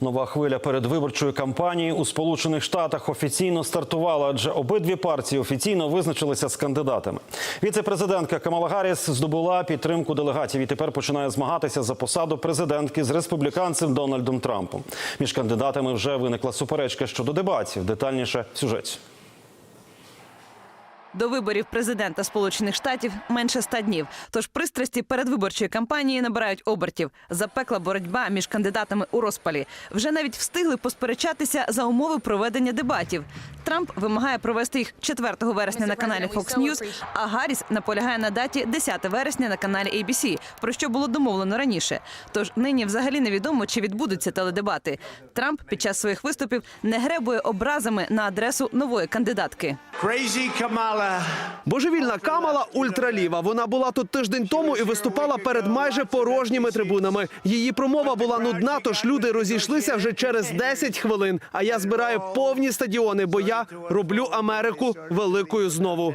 Нова хвиля передвиборчої кампанії у Сполучених Штатах офіційно стартувала, адже обидві партії офіційно визначилися з кандидатами. Віце-президентка Камала Гарріс здобула підтримку делегатів і тепер починає змагатися за посаду президентки з республіканцем Дональдом Трампом. Між кандидатами вже виникла суперечка щодо дебатів. Детальніше в сюжеті. До виборів президента Сполучених Штатів менше ста днів. Тож пристрасті передвиборчої кампанії набирають обертів. Запекла боротьба між кандидатами у розпалі. Вже навіть встигли посперечатися за умови проведення дебатів. Трамп вимагає провести їх 4 вересня на каналі Fox News, а Гарріс наполягає на даті 10 вересня на каналі ABC, про що було домовлено раніше. Тож нині взагалі невідомо, чи відбудуться теледебати. Трамп під час своїх виступів не гребує образами на адресу нової кандидатки. Crazy Kamala. Божевільна Камала ультраліва. Вона була тут тиждень тому і виступала перед майже порожніми трибунами. Її промова була нудна, тож люди розійшлися вже через 10 хвилин. А я збираю повні стадіони, бо я роблю Америку великою знову.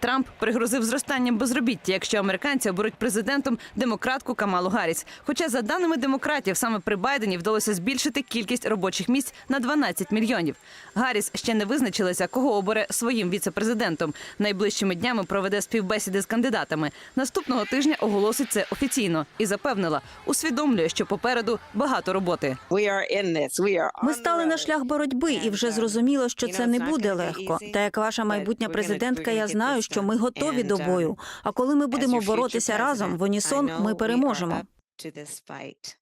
Трамп пригрозив зростанням безробіття, якщо американці оберуть президентом демократку Камалу Гарріс. Хоча, за даними демократів, саме при Байдені вдалося збільшити кількість робочих місць на 12 мільйонів. Гарріс ще не визначилася, кого обере своїм віце-президентом. Найближчими днями проведе співбесіди з кандидатами. Наступного тижня оголосить це офіційно і запевнила, усвідомлює, що попереду багато роботи. Ми стали на шлях боротьби, і вже зрозуміло, що це не буде легко. Та як ваша майбутня президентка, я знаю, що ми готові до бою. А коли ми будемо боротися разом в унісон, ми переможемо.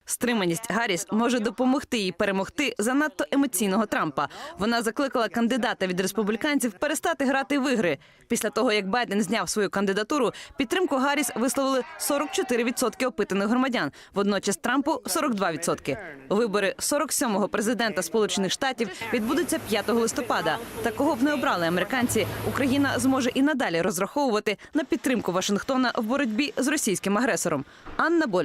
Стриманість Гарріс може допомогти їй перемогти занадто емоційного Трампа. Вона закликала кандидата від республіканців перестати грати в ігри. Після того, як Байден зняв свою кандидатуру, підтримку Гарріс висловили 44% опитаних громадян. Водночас Трампу 42%. Вибори 47-го президента Сполучених Штатів відбудуться 5 листопада. Такого б не обрали американці. Україна зможе і надалі розраховувати на підтримку Вашингтона в боротьбі з російським агресором. Анна Боль,